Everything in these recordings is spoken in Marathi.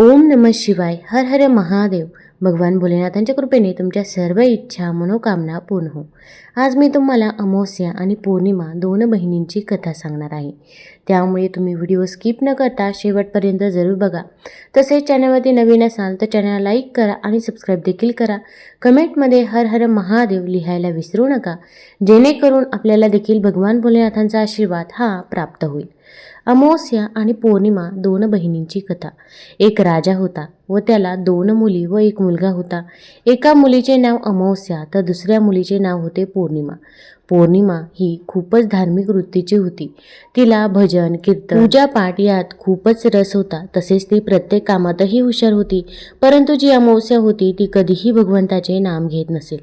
ओम नम शिवाय हर हर महादेव. भगवान भोलेनाथांच्या कृपेने तुमच्या सर्व इच्छा मनोकामना पूर्ण हो. आज मी तुम्हाला अमावस्या आणि पौर्णिमा दोन बहिणींची कथा सांगणार आहे. त्यामुळे तुम्ही व्हिडिओ स्किप न करता शेवटपर्यंत जरूर बघा. तसेच चॅनलवरती नवीन असाल तर चॅनल लाईक करा आणि सबस्क्राईब देखील करा. कमेंटमध्ये हर हर महादेव लिहायला विसरू नका. जेणेकरून आपल्याला देखील भगवान भोलेनाथांचा आशीर्वाद हा प्राप्त होईल. अमावस्या आणि पौर्णिमा दोन बहिणींची कथा. एक राजा होता. व त्याला दोन मुली व एक मुलगा होता. एका मुलीचे नाव अमावस्या तर दुसऱ्या मुलीचे नाव होते पौर्णिमा. पौर्णिमा ही खूपच धार्मिक वृत्तीची होती. तिला भजन कीर्तन पूजापाठ यात खूपच रस होता. तसेच ती प्रत्येक कामातही हुशार होती. परंतु जी अमावस्या होती ती कधीही भगवंताचे नाम घेत नसेल.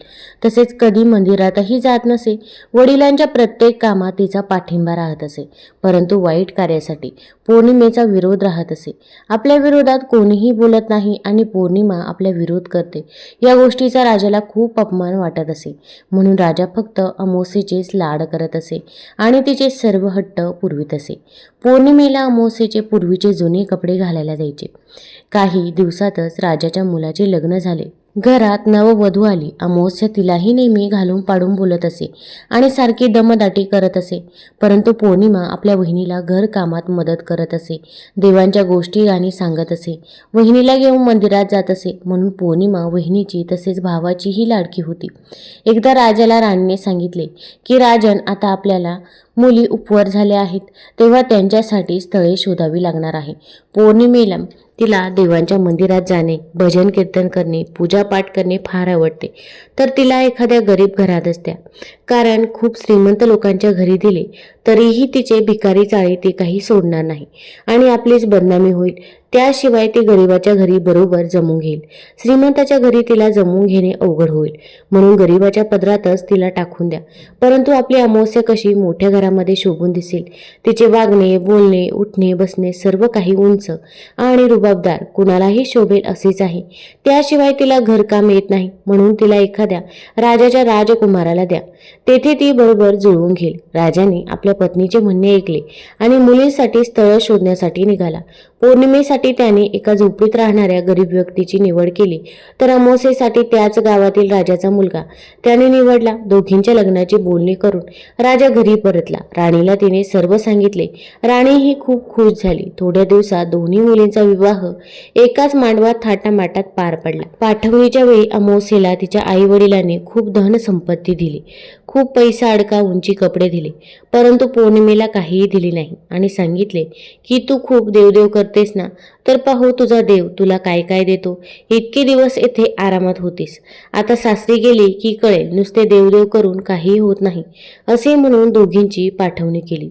तसेच कधी मंदिरातही जात नसे. वडिलांच्या प्रत्येक कामात तिचा पाठिंबा राहत असे. परंतु वाईट कार्यासाठी पौर्णिमेचा विरोध राहत असे. आपल्या विरोधात कोणीही बोलत नाही आणि पौर्णिमा आपला विरोध करते. या गोष्टीचा राजाला खूप अपमान वाटत असे. म्हणून राजा फक्त अमोसेचेच लाड करत असे आणि तिचे सर्व हट्ट पुरवीत असे. पौर्णिमेला अमोसेचे पूर्वीचे जुने कपडे घालायला द्यायचे काही दिवसातच राजाच्या मुलाचे लग्न झाले. घरात नववधू आली. अमावस्या तिलाही नेहमी घालून पाडून बोलत असे आणि सारखी दमदाटी करत असे. परंतु पौर्णिमा आपल्या वहिनीला घर कामात मदत करत असे. देवांच्या गोष्टी गाणी सांगत असे. वहिनीला घेऊन मंदिरात जात असे. म्हणून पौर्णिमा वहिनीची तसेच भावाचीही लाडकी होती. एकदा राजाला राणीने सांगितले की राजन आता आपल्याला मुली उपवर झाल्या आहेत. तेव्हा त्यांच्यासाठी स्थळे शोधावी लागणार आहे. पौर्णिमेला तिला देवांच्या मंदिरात जाणे भजन कीर्तन करणे पूजापाठ करणे फार आवडते. तर तिला एखाद्या गरीब घरात असत्या. कारण खूप श्रीमंत लोकांच्या घरी दिले तरीही तिचे भिकारी चाळी ती काही सोडणार नाही. आणि आपलीच बदनामी होईल. त्याशिवाय ती गरिबाच्या घरी बरोबर जमून घेईल. श्रीमंताच्या घरी तिला जमवून घेणे अवघड होईल. म्हणून गरिबाच्या पदरातच तिला टाकून द्या. परंतु आपली अमावस्या कशी मोठ्या घरामध्ये शोभून दिसेल. तिचे वागणे बोलणे उठणे बसणे सर्व काही उंच आणि रुबाबदार. कुणालाही शोभेल असेच आहे. त्याशिवाय तिला घरकाम येत नाही. म्हणून तिला एखाद्या राजाच्या राजकुमाराला द्या. तेथे ती बरोबर जुळवून घेईल. राजाने आपल्या पत्नीचे म्हणणे ऐकले आणि मुलींसाठी स्थळ शोधण्यासाठी निघाला. पौर्णिमेसाठी त्याने एका झोपडीत राहणाऱ्या गरीब व्यक्तीची निवड केली. तर अमोसेसाठी त्याच गावातील राजाचा मुलगा. त्याने निवडला. दोघींच्या लग्नाची बोलणी करून राजा घरी परतला. राणीला तिने सर्व सांगितले. राणी ही खूप खुश झाली. थोड्या दिवसात दोन्ही मुलींचा विवाह एकाच मांडवात थाटामाटात पार पडला. पाठवणीच्या वेळी अमोसेला तिच्या आई वडिलांनी खूप धन संपत्ती दिली. खूप पैसा अडका उंची कपडे दिले. परंतु पौर्णिमेला काहीही दिले नाही आणि सांगितले की तू खूप देवदेव करतेस ना तर पाहू तुझा देव तुला काय काय देतो. इतके दिवस येथे आरामात होतीस. आता सासरी गेली की कळेल नुसते देवदेव करून काहीही होत नाही असे म्हणून दोघींची पाठवणी केली.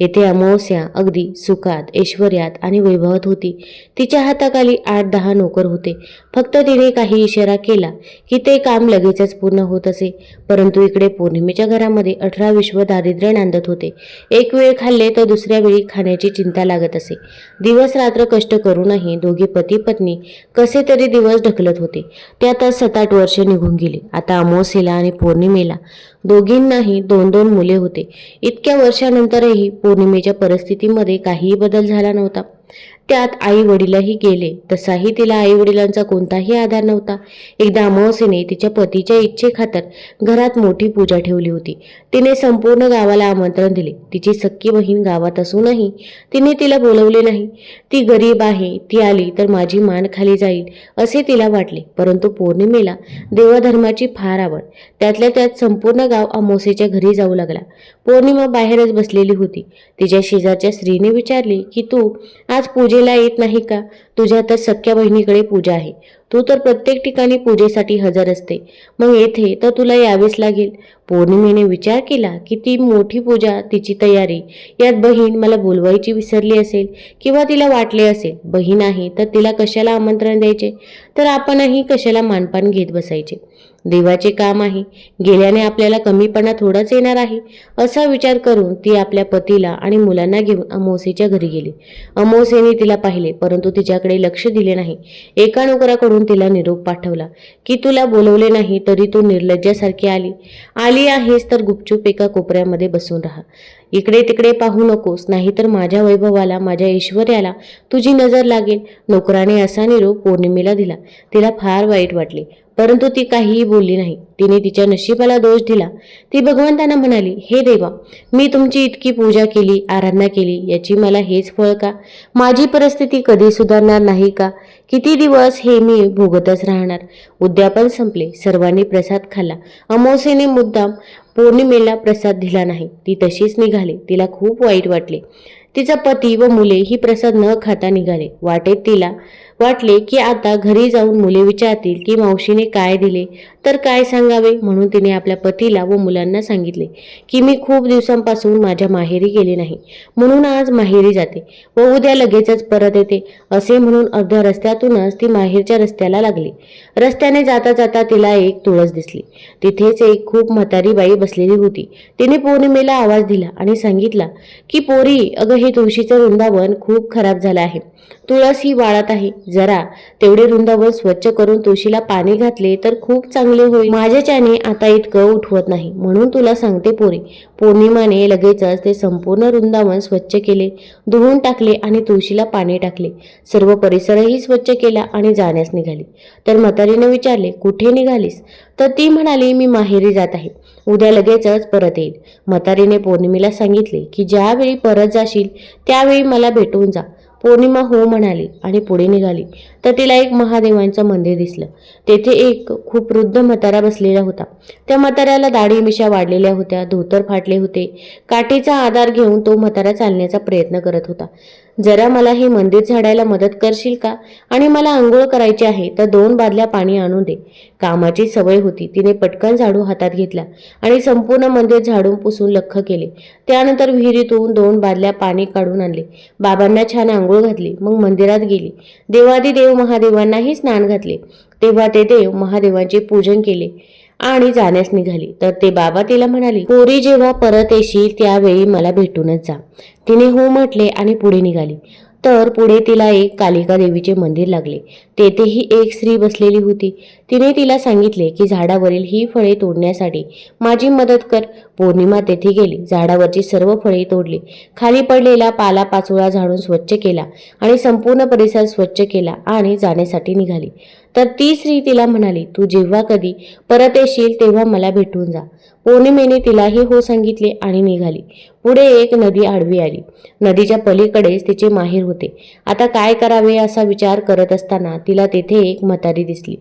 येथे अमावस्या अगदी सुखात ऐश्वर्यात आणि वैभवात होती. तिच्या हाताखाली आठ दहा नोकर होते. फक्त तिने काही इशारा केला की ते काम लगेचच पूर्ण होत असे. परंतु इकडे पौर्णिमेच्या घरामध्ये अठरा विश्व दारिद्र्य नांदत होते. एक वेळ खाल्ले तर दुसऱ्या वेळी खाण्याची चिंता लागत असे. दिवस रात्र कष्ट करूनही दोघे पती पत्नी कसे तरी दिवस ढकलत होते. त्यातच सात आठ वर्षे निघून गेली. आता अमावस्येला आणि पौर्णिमेला दोघींनाही दोन दोन मुले होते. इतक्या वर्षानंतरही पौर्णिमेच्या परिस्थितीमध्ये काहीही बदल झाला नव्हता. त्यात आई वडीलही गेले. तसाही तिला आई वडिलांचा कोणताही आधार नव्हता. एकदा अमावस्येने तिच्या पतीच्या इच्छेखातर घरात मोठी पूजा ठेवली होती. तिने संपूर्ण गावाला आमंत्रण दिले. तिची सख्खी बहीण गावात असूनही तिने तिला बोलवले नाही. ती गरीब आहे ती आली तर माझी मान खाली जाईल असे तिला वाटले. परंतु पौर्णिमेला देवाधर्माची फार आवड. त्यातल्या त्यात संपूर्ण गाव अमावस्येच्या घरी जाऊ लागला. पौर्णिमा बाहेरच बसलेली होती. तिच्या शेजारच्या स्त्रीने विचारले की तू आज पूजे पूजेला येत नाही का? तुझ्या तर सख्या बहिणीकडे पूजा आहे. तू तर प्रत्येक ठिकाणी पूजेसाठी हजर असते. मग येथे तर तुला यावेच लागेल. पौर्णिमेने विचार केला की ती मोठी पूजा तिची तयारी. यात बहीण मला बोलवायची विसरली असेल किंवा तिला वाटले असेल. बहीण आहे तर तिला कशाला आमंत्रण द्यायचे? तर आपणही कशाला मानपान घेत बसायचे? देवाचे काम आहे. गेल्याने आपल्याला कमीपणा थोडाच येणार आहे. असा विचार करून ती आपल्या पतीला आणि मुलांना घेऊन अमोसेच्या घरी गेली. अमोसेने तिला पाहिले परंतु तिच्याकडे लक्ष दिले नाही. एका नोकराकडून तिला निरोप पाठवला की तुला बोलवले नाही तरी तू निर्लज्जासारखी आली. आली आहेस तर गुपचूप एका कोपऱ्यामध्ये बसून राहा. इकडे तिकडे पाहू नकोस नाहीतर माझ्या वैभवाला माझ्या ऐश्वर्याला तुझी नजर लागेल. नोकराने असा निरोप पौर्णिमेला दिला. तिला फार वाईट वाटले. परंतु ती काहीही बोलली नाही. तिने तिच्या नशिबाला दोष दिला. ती भगवंतांना म्हणाली हे देवा मी तुमची इतकी पूजा केली आराधना केली याची मला हेच फळ का? माझी परिस्थिती कधी सुधारणार नाही का? किती दिवस हे मी भोगतच राहणार? उद्यापन संपले. सर्वांनी प्रसाद खाल्ला. अमावस्येने मुद्दाम पौर्णिमेला प्रसाद दिला नाही. ती तशीच निघाली. तिला खूप वाईट वाटले. तिचा पती व मुले ही प्रसाद न खाता निघाले. वाटेत तिला वाटले की आता घरी जाऊन मुले विचारतील की मावशीने काय दिले? तर काय सांगावे? म्हणून तिने आपल्या पतीला व मुलांना सांगितले की मी खूप दिवसांपासून माझ्या माहेरी गेले नाही. म्हणून आज माहेरी जाते व उद्या लगेचच परत येते. असे म्हणून अर्ध्या रस्त्यातूनच ती माहेरच्या रस्त्याला लागली. रस्त्याने जाता जाता तिला एक तुळस दिसली. तिथेच एक खूप म्हातारी बाई बसलेली होती. तिने पौर्णिमेला आवाज दिला आणि सांगितला की पोरी अगं हे तुळशीचं वृंदावन खूप खराब झालं आहे. तुळस ही वाळत आहे. जरा तेवढे वृंदावन स्वच्छ करून तुळशीला पाणी घातले तर खूप चांगले होईल. माझ्याच्याने आता इतकं उठवत नाही. म्हणून तुला सांगते पोरी. पौर्णिमाने लगेचच ते संपूर्ण वृंदावन स्वच्छ केले. धुवून टाकले आणि तुळशीला पाणी टाकले. सर्व परिसरही स्वच्छ केला आणि जाण्यास निघाली. तर म्हातारीने विचारले कुठे निघालीस? तर ती म्हणाली मी माहेरी जात आहे. उद्या लगेचच परत येईल. म्हातारीने पौर्णिमेला सांगितले की ज्यावेळी परत जाशील त्यावेळी मला भेटून जा. पौर्णिमा हो म्हणाली आणि पुढे निघाली. तर तिला एक महादेवांचं मंदिर दिसलं. तेथे एक खूप वृद्ध म्हातारा बसलेला होता. त्या म्हाताऱ्याला दाढी मिशा वाढलेल्या होत्या धोतर फाटले होते. काठीचा आधार घेऊन तो म्हातारा चालण्याचा प्रयत्न करत होता. जरा मला हे मंदिर झाडायला मदत करशील का? आणि मला आंघोळ करायची आहे तर दोन बादल्या पाणी आणून दे. कामाची सवय होती. तिने पटकन झाडू हातात घेतला आणि संपूर्ण मंदिर झाडून पुसून लख्ख केले. त्यानंतर विहिरीतून दोन बादल्या पाणी काढून आणले. बाबांना छान आंघोळ घातली. मग मंदिरात गेली. देवादिदेव महादेवांनाही स्नान घातले. तेव्हा ते देव महादेवांचे पूजन केले. आणि जाण्यास निघाली. तर ते बाबा तिला म्हणाली पोरी जेव्हा परत येशील त्यावेळी मला भेटूनच जा. तिने हो म्हटले आणि पुढे निघाली. तर पुढे तिला एक कालिका देवीचे मंदिर लागले. तेथेही एक स्त्री बसलेली होती. तिने तिला सांगितले की झाडावरील ही फळे तोडण्यासाठी माझी मदत कर. पौर्णिमा तेथे गेली. झाडावरची सर्व फळे तोडली. खाली पडलेला पाला पाचोळा झाडून स्वच्छ केला आणि संपूर्ण परिसर स्वच्छ केला आणि जाण्यासाठी निघाली. तर ती स्त्री तिला म्हणाली तू जेव्हा कधी परत येशील तेव्हा मला भेटून जा. पौर्णिमेने तिलाही हो सांगितले आणि निघाली. पुढे एक नदी आडवी आली. नदीच्या पलीकडेच तिचे माहेर होते. आता काय करावे असा विचार करत असताना तिला तेथे एक म्हातारी दिसली.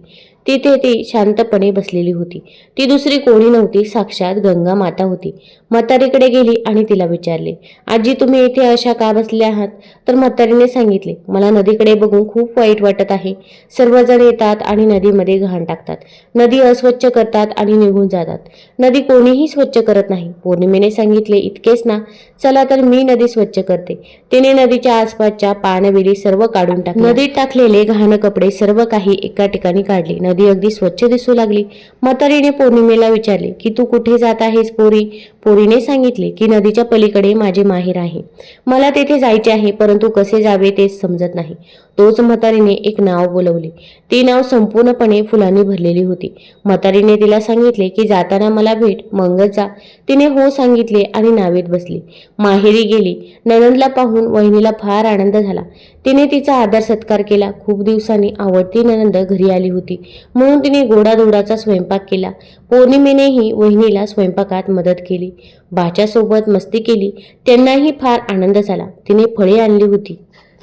तिथे ती शांतपणे बसलेली होती. ती दुसरी कोणी नव्हती साक्षात गंगा माता होती. म्हातारीकडे गेली आणि तिला विचारले आजी तुम्ही येथे अशा का बसल्या आहात? तर म्हातारीने सांगितले मला नदीकडे बघून खूप वाईट वाटत आहे. सर्वजण येतात आणि नदीमध्ये घाण टाकतात. नदी अस्वच्छ करतात आणि निघून जातात. नदी कोणीही स्वच्छ करत नाही. पौर्णिमेने सांगितले इतकेच ना. चला तर मी नदी स्वच्छ करते. तिने नदीच्या आसपासच्या पानवेली सर्व काढून टाक नदीत टाकलेले घाण कपडे सर्व काही एका ठिकाणी काढले. नदी अगदी स्वच्छ दिसू लागली. म्हातारीने पौर्णिमेला विचारले की तू कुठे जात आहेस पोरी? पोरीने सांगितले की नदीच्या पलीकडे माझे माहेर आहे. मला तेथे जायचे आहे परंतु कसे जावे तेच समजत नाही. तोच म्हातारीने एक नाव बोलवले. ती नाव संपूर्णपणे फुलांनी भरलेली होती. म्हातारीने तिला सांगितले की जाताना मला भेट मंगत जा. तिने हो सांगितले आणि नावेत बसली. माहेरी गेली. ननंदला पाहून वहिनीला फार आनंद झाला. तिने तिचा आदर सत्कार केला. खूप दिवसांनी आवडती ननंद घरी आली होती. म्हणून तिने गोडाधोडाचा स्वयंपाक केला. पौर्णिमेनेही वहिनीला स्वयंपाकात मदत केली. भाच्यासोबत मस्ती केली त्यांनाही फार आनंद झाला. तिने फळे आणली होती.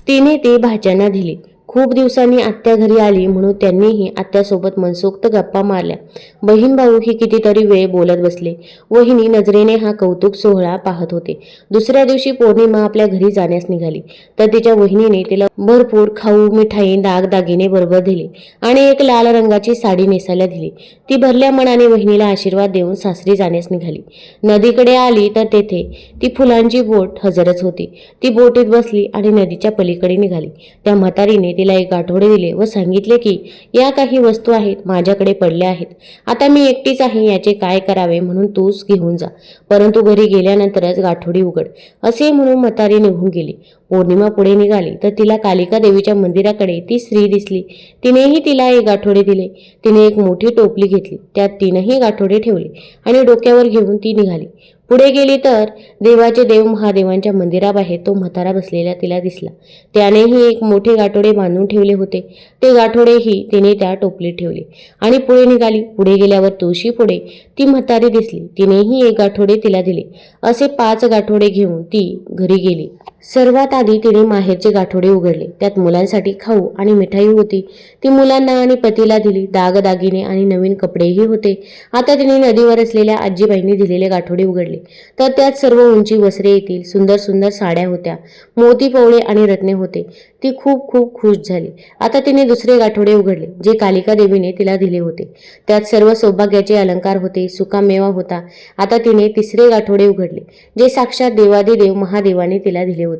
तिने ते भाच्यांना दिली. खूप दिवसांनी आत्या घरी आली म्हणून त्यांनीही आत्यासोबत मनसोक्त गप्पा मारल्या. बहीण भाऊ ही कितीतरी वेळ बोलत बसले. वहिनी नजरेने हा कौतुक सोहळा पाहत होते. दुसऱ्या दिवशी पौर्णिमा आपल्या घरी जाण्यास निघाली. तर तिच्या वहिनीने तिला भरपूर खाऊ मिठाई दागदागिने बरोबर दिले आणि एक लाल रंगाची साडी नेसायला दिली. ती भरल्या मनाने वहिनीला आशीर्वाद देऊन सासरी जाण्यास निघाली. नदीकडे आली तर तेथे ती फुलांची बोट हजरच होती. ती बोटीत बसली आणि नदीच्या पलीकडे निघाली. त्या म्हातारीने तिला एक आठवडे दिले व सांगितले की या काही वस्तू आहेत माझ्याकडे पडल्या आहेत. आता मी एकटीच आहे याचे काय करावे म्हणून तूच घेऊन जा. परंतु घरी गेल्यानंतरच गाठोडी उघड. असे म्हणून म्हातारी निघून गेली. पौर्णिमा पुढे निघाली तर तिला कालिका देवीच्या मंदिराकडे ती स्त्री दिसली. तिनेही तिला एक गाठोडे दिले. तिने एक मोठी टोपली घेतली. त्यात तीनही गाठोडे ठेवले आणि डोक्यावर घेऊन ती निघाली. पुढे गेली तर देवाचे देव महादेवांच्या मंदिराबाहेर तो म्हातारा बसलेला तिला दिसला. त्यानेही एक मोठे गाठोडे बांधून ठेवले होते. ते गाठोडेही तिने त्या टोपलीत ठेवले. आणि पुढे निघाली. पुढे गेल्यावर तुळशी पुढे. ती म्हातारी दिसली. तिनेही एक गाठोडे तिला दिले. असे पाच गाठोडे घेऊन ती घरी गेली. सर्वात आधी तिने माहेरचे गाठोडे उघडले. त्यात मुलांसाठी खाऊ आणि मिठाई होती. ती मुलांना आणि पतीला दिली. दागदागिने आणि नवीन कपडेही होते. आता तिने नदीवर असलेल्या आजीबाईंनी दिलेले गाठोडे उघडले. तर त्यात सर्व उंची वस्त्रे येतील. सुंदर सुंदर साड्या होत्या. मोती पवळे आणि रत्ने होते. ती खूप खूप खुश झाली. आता तिने दुसरे गाठोडे उघडले जे कालिका देवीने तिला दिले होते. त्यात सर्व सौभाग्याचे अलंकार होते. सुकामेवा होता. आता तिने तिसरे गाठोडे उघडले जे साक्षात देवादिदेव महादेवाने तिला दिले होते.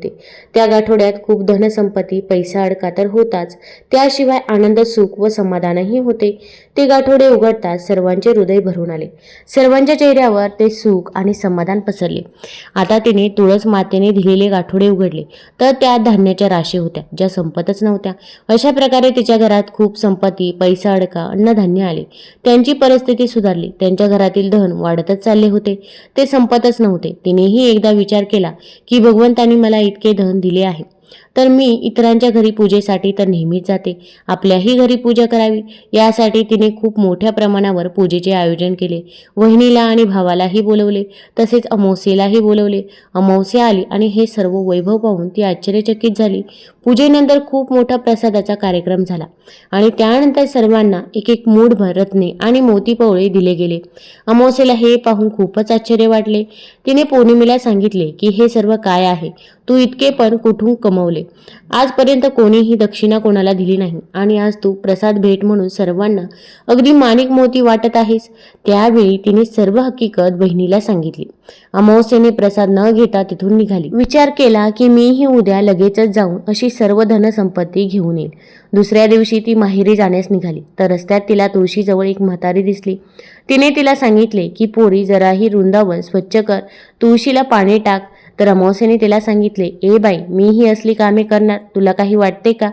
त्या गाठोड्यात खूप धनसंपत्ती पैसा अडका तर होताच. त्याशिवाय आनंद सुख व समाधानही होते. ते गाठोडे उघडताच सर्वांचे हृदय भरून आले. सर्वांच्या चेहऱ्यावर ते सुख आणि समाधान पसरले. आता तिने तुळस मातेने दिलेले गाठोडे उघडले. तर त्या धान्याच्या राशी होत्या ज्या संपतच नव्हत्या. अशा प्रकारे तिच्या घरात खूप संपत्ती पैसा अडका अन्नधान्य आले. त्यांची परिस्थिती सुधारली. त्यांच्या घरातील धन वाढतच चालले होते. ते संपतच नव्हते. तिनेही एकदा विचार केला की भगवंतांनी मला इतके धन दिले आहे तर मी इतरांच्या घरी पूजेसाठी तर नेहमीच जाते. आपल्याही घरी पूजा करावी. यासाठी तिने खूप मोठ्या प्रमाणावर पूजेचे आयोजन केले. वहिनीला आणि भावालाही बोलवले. तसेच अमावस्येलाही बोलवले. अमावस्या आली आणि हे सर्व वैभव पाहून ती आश्चर्यचकित झाली. पूजेनंतर खूप मोठा प्रसादाचा कार्यक्रम झाला आणि त्यानंतर सर्वांना एक एक मूठभर रत्ने आणि मोतीपवळे दिले गेले. अमावस्येला हे पाहून खूपच आश्चर्य वाटले. तिने पौर्णिमेला सांगितले की हे सर्व काय आहे? तू इतके पण कुठून कमवले. आजपर्यंत कोणीही दक्षिणा कोणाला दिली नाही. आणि आज तू प्रसाद भेट म्हणून सर्वांना अगदी माणिक मोती वाटत आहेस. त्यावेळी तिने सर्व हकीकत बहिणीला सांगितली. अमावस्येने प्रसाद न घेता तिथून निघाली. विचार केला की मीही उद्या लगेचच जाऊन अशी सर्व धनसंपत्ती घेऊन येईल दुसऱ्या दिवशी ती माहेरी जाण्यास निघाली. तर रस्त्यात तिला तुळशीजवळ एक म्हातारी दिसली. तिने तिला सांगितले की पोरी जराही रुंदावन स्वच्छ कर. तुळशीला पाणी टाक. तर अमावस्याने तिला सांगितले ए बाई मी ही असली कामे करणार तुला काही वाटते का?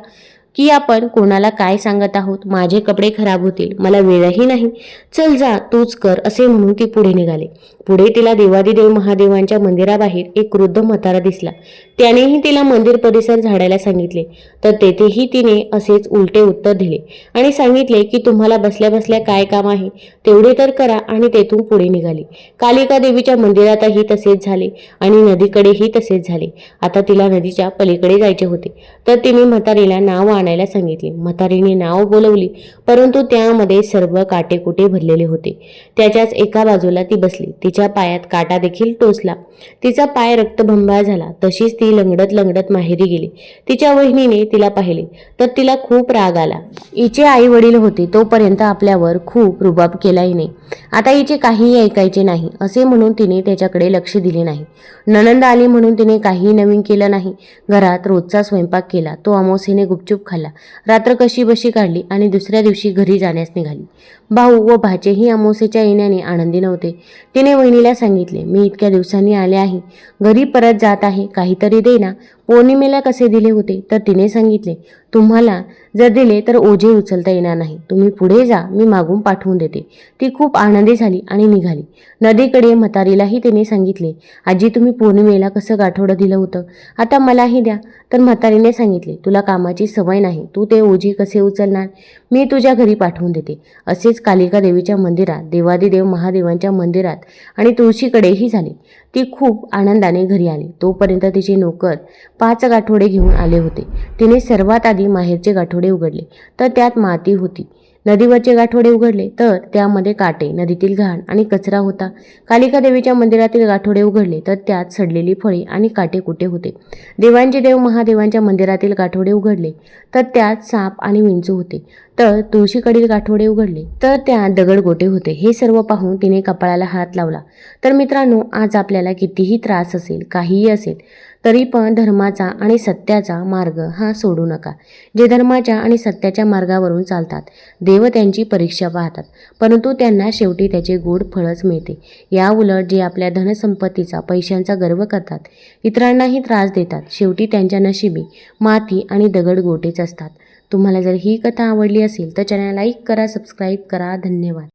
की आपण कोणाला काय सांगत आहोत? माझे कपडे खराब होतील मला वेळही नाही. चल जा तूच कर असे म्हणून ती पुढे निघाले. पुढे तिला देवादिदेव महादेवांच्या मंदिराबाहेर एक वृद्ध म्हातारा दिसला. त्यानेही तिला मंदिर परिसर झाडायला सांगितले. तर तेथेही तिने असेच उलटे उत्तर दिले आणि सांगितले की तुम्हाला बसल्या बसल्या काय काम आहे? तेवढे तर करा आणि तेथून पुढे निघाली. कालिका देवीच्या मंदिरातही तसेच झाले आणि नदीकडेही तसेच झाले. आता तिला नदीच्या पलीकडे जायचे होते. तर तिने म्हातारीला नाव आणायला सांगितले. म्हातारीने नाव बोलवली परंतु त्यामध्ये सर्व काटेकुटे भरलेले होते. त्याच्याच एका बाजूला ती बसली. तिच्या पायात काटा देखील टोचला. तिचा पाय रक्तभंबाळ झाला. तशीच ती लंगडत लंगडत माहेरी गेली. तिच्या वहिनीने तिला पाहिले तर तिला खूप राग आला. हिचे आई वडील होते तोपर्यंत आपल्यावर खूप रुबाब केला. हिने आता हिचे काहीही ऐकायचे नाही असे म्हणून तिने त्याच्याकडे लक्ष दिले नाही. नणंद आली म्हणून तिने काही नवीन केलं नाही. घरात रोजचा स्वयंपाक केला तो अमावस्येने गुपचूप खाल्ला. रात्र कशी बशी काढली आणि दुसऱ्या दिवशी घरी जाण्यास निघाली. भाऊ व भाचेही अमावस्येच्या येण्याने आनंदी नव्हते. तिने वहिनीला सांगितले मी इतक्या दिवसांनी आले आहे. घरी परत जात आहे. काहीतरी दे ना. पौर्णिमेला कसे दिले होते? तर तिने सांगितले तुम्हाला जर दिले तर ओझे उचलता येणार नाही. तुम्ही पुढे जा मी मागून पाठवून देते. ती खूप आनंदी झाली आणि निघाली. नदीकडे म्हातारीलाही तिने सांगितले आजी तुम्ही पौर्णिमेला कसं गाठोडं दिलं होतं? आता मलाही द्या. तर म्हातारीने सांगितले तुला कामाची सवय नाही. तू ते ओझी कसे उचलणार? मी तुझ्या घरी पाठवून देते. असेच कालिका देवीच्या मंदिरात देवादिदेव महादेवांच्या मंदिरात आणि तुळशीकडेही झाले. ती खूप आनंदाने घरी आली. तोपर्यंत तिचे नोकर पाच गाठोडे घेऊन आले होते. तिने सर्वात आधी माहेरचे गाठोडे उघडले तर त्यात माती होती. नदीवरचे गाठोडे उघडले तर त्यामध्ये काटे नदीतील घाण आणि कचरा होता. कालिका देवीच्या मंदिरातील गाठोडे उघडले तर त्यात सडलेली फळे आणि काटे कुटे होते. देवांचे देव महादेवांच्या मंदिरातील गाठोडे उघडले तर त्यात साप आणि विंचू होते. तर तुळशीकडील गाठोडे उघडले. तर त्यात दगडगोटे होते. हे सर्व पाहून तिने कपाळाला हात लावला. तर मित्रांनो आज आपल्याला कितीही त्रास असेल काहीही असेल तरी पण धर्माचा आणि सत्याचा मार्ग हा सोडू नका. जे धर्माच्या आणि सत्याच्या मार्गावरून चालतात देव त्यांची परीक्षा पाहतात. परंतु त्यांना शेवटी त्याचे गोड फळच मिळते. या उलट जे आपल्या धनसंपत्तीचा पैशांचा गर्व करतात इतरांनाही त्रास देतात शेवटी त्यांच्या नशिबी माती आणि दगड गोटेच असतात. तुम्हाला जर ही कथा आवडली असेल तर चॅनल लाईक करा सबस्क्राईब करा. धन्यवाद.